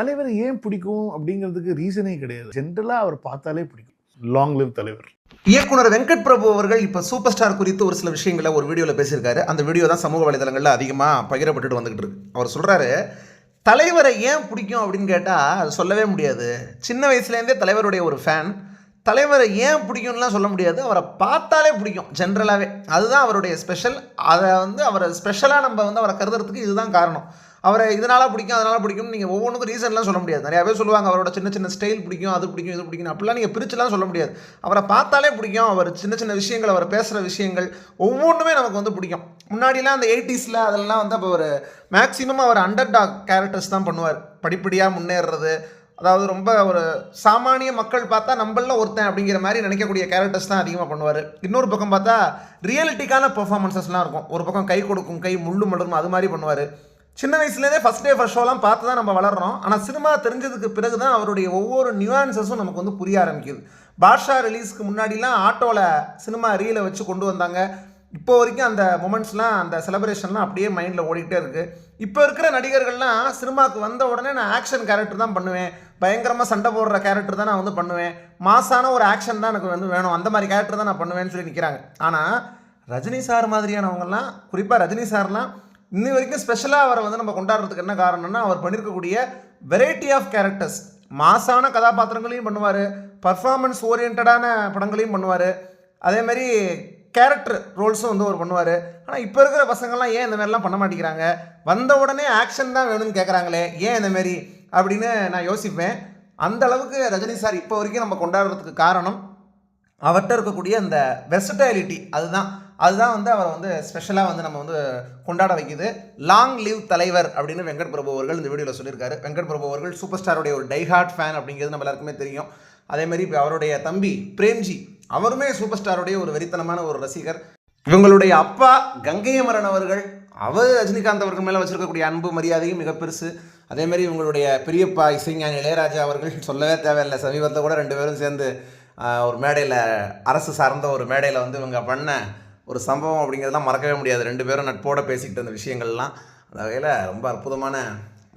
தலைவர் ஏன் பிடிக்கும் அப்படிங்கிறதுக்கு ரீசனே கிடையாது. ஜென்ரலா அவர் பார்த்தாலே பிடிக்கும். லாங் லிவ் தலைவர். இயக்குனர் வெங்கட் பிரபு அவர்கள் இப்போ சூப்பர் ஸ்டார் குறித்து ஒரு சில விஷயங்களை ஒரு வீடியோவில் பேசியிருக்காரு. அந்த வீடியோ தான் சமூக வலைதளங்களில் அதிகமாக பகிரப்பட்டுட்டு வந்துகிட்டு இருக்கு. அவர் சொல்கிறாரு தலைவரை ஏன் பிடிக்கும் அப்படின்னு கேட்டால் அது சொல்லவே முடியாது. சின்ன வயசுலேருந்தே தலைவருடைய ஒரு ஃபேன் தலைவரை ஏன் பிடிக்கும்லாம் சொல்ல முடியாது. அவரை பார்த்தாலே பிடிக்கும் ஜென்ரலாகவே அதுதான் அவருடைய ஸ்பெஷல் அதை வந்து அவரை ஸ்பெஷலாக நம்ம வந்து அவரை கருதுறதுக்கு இதுதான் காரணம். அவரை இதனால் பிடிக்கும் அதனால் பிடிக்கும் நீங்கள் ஒவ்வொன்றுக்கும் ரீசன்லாம் சொல்ல முடியாது. நிறையா பேர் சொல்லுவாங்க அவரோட சின்ன சின்ன ஸ்டைல் பிடிக்கும் அது பிடிக்கும் இது பிடிக்கும் அப்படிலாம் நீங்கள் பிரிச்சுலாம் சொல்ல முடியாது. அவரை பார்த்தாலே பிடிக்கும். அவர் சின்ன சின்ன விஷயங்கள் அவர் பேசுகிற விஷயங்கள் ஒவ்வொன்றுமே நமக்கு வந்து பிடிக்கும். முன்னாடிலாம் அந்த எயிட்டிஸில் அதெல்லாம் வந்து அப்போ ஒரு மேக்ஸிமம் அவர் அண்டர் டாக் கேரக்டர்ஸ் தான் பண்ணுவார். படிப்படியாக முன்னேறுறது அதாவது ரொம்ப ஒரு சாமானிய மக்கள் பார்த்தா நம்மள ஒருத்தன் அப்படிங்கிற மாதிரி நினைக்கக்கூடிய கேரக்டர்ஸ் தான் அதிகமாக பண்ணுவார். இன்னொரு பக்கம் பார்த்தா ரியலிட்டிக்கான பெர்ஃபார்மன்ஸஸ்லாம் இருக்கும். ஒரு பக்கம் கை கொடுக்கும் கை முள்ளு மலரும் அது மாதிரி பண்ணுவார். சின்ன வயசுலேருந்தே ஃபஸ்ட் டே ஃபஸ்ட் ஷோலாம் பார்த்து தான் நம்ம வளர்றோம். ஆனால் சினிமா தெரிஞ்சதுக்கு பிறகு தான் அவருடைய ஒவ்வொரு நியூஆன்சஸும் நமக்கு வந்து புரிய ஆரம்பிக்குது. பாஷா ரிலீஸ்க்கு முன்னாடிலாம் ஆட்டோவில் சினிமா ரீலை வச்சு கொண்டு வந்தாங்க. இப்போ வரைக்கும் அந்த மொமெண்ட்ஸ்லாம் அந்த செலப்ரேஷன்லாம் அப்படியே மைண்டில் ஓடிக்கிட்டே இருக்குது இப்போ இருக்கிற நடிகர்கள்லாம் சினிமாவுக்கு வந்த உடனே நான் ஆக்ஷன் கேரக்டர் தான் பண்ணுவேன். பயங்கரமாக சண்டை போடுற கேரக்டர் தான் நான் வந்து பண்ணுவேன். மாசான ஒரு ஆக்ஷன் தான் எனக்கு வந்து வேணும். அந்த மாதிரி கேரக்டர் தான் நான் பண்ணுவேன்னு சொல்லி நிற்கிறாங்க ஆனால் ரஜினி சார் மாதிரியானவங்கலாம் குறிப்பாக ரஜினி சார்லாம் இன்னி வரைக்கும் ஸ்பெஷலாக அவரை வந்து நம்ம கொண்டாடுறதுக்கு என்ன காரணம்னா அவர் பண்ணியிருக்கக்கூடிய வெரைட்டி ஆஃப் கேரக்டர்ஸ் மாசான கதாபாத்திரங்களையும் பண்ணுவார். பர்ஃபார்மன்ஸ் ஓரியன்டான படங்களையும் பண்ணுவார். அதேமாதிரி கேரக்டர் ரோல்ஸும் வந்து அவர் பண்ணுவார். ஆனால் இப்போ இருக்கிற பசங்கள்லாம் ஏன் இந்த மாதிரிலாம் பண்ண மாட்டேங்கிறாங்க? வந்த உடனே ஆக்ஷன் தான் வேணும்னு கேட்குறாங்களே ஏன் இந்தமாரி அப்படின்னு நான் யோசிப்பேன். அந்த அளவுக்கு ரஜினி சார் இப்போ வரைக்கும் நம்ம கொண்டாடுறதுக்கு காரணம் அவர்கிட்ட இருக்கக்கூடிய அந்த வெர்சடைலிட்டி அதுதான். அதுதான் வந்து அவரை வந்து ஸ்பெஷலாக வந்து நம்ம வந்து கொண்டாட வைக்குது. லாங் லீவ் தலைவர் அப்படின்னு வெங்கட் பிரபு அவர்கள் இந்த வீடியோவில் சொல்லியிருக்காரு. வெங்கட் பிரபு அவர்கள் சூப்பர் ஸ்டாருடைய ஒரு டைஹார்ட் ஃபேன் அப்படிங்கிறது நம்ம எல்லாருக்குமே தெரியும். அதேமாதிரி இப்போ அவருடைய தம்பி பிரேம்ஜி அவருமே சூப்பர் ஸ்டாருடைய ஒரு வெறித்தனமான ஒரு ரசிகர். இவங்களுடைய அப்பா கங்கையமரன் அவர்கள் அவர் ரஜினிகாந்த் அவர்கள் மேலே வச்சுருக்கக்கூடிய அன்பு மரியாதையும் மிக பெருசு. அதேமாதிரி இவங்களுடைய பெரியப்பா இசைஞானி இளையராஜா அவர்கள் சொல்லவே தேவையில்லை. சமீபத்தில் கூட ரெண்டு பேரும் சேர்ந்து ஒரு மேடையில் அரசு சார்ந்த ஒரு மேடையில் வந்து இவங்க பண்ண ஒரு சம்பவம் அப்படிங்கிறதெல்லாம் மறக்கவே முடியாது. ரெண்டு பேரும் நட்போட பேசிக்கிட்டு இருந்த விஷயங்கள்லாம் அந்த வகையில் ரொம்ப அற்புதமான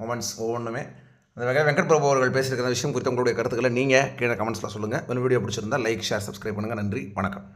மொமெண்ட்ஸ் ஒவ்வொன்றுமே. அந்த வகையில் வெங்கட் பிரபு அவர்கள் பேசியிருக்கிற விஷயம் குறித்து உங்களுடைய கருத்துக்களை நீங்கள் கீழே கமெண்ட்ஸில் சொல்லுங்கள் இந்த வீடியோ பிடிச்சிருந்தா லைக் ஷேர் சப்ஸ்கிரைப் பண்ணுங்கள் நன்றி. வணக்கம்.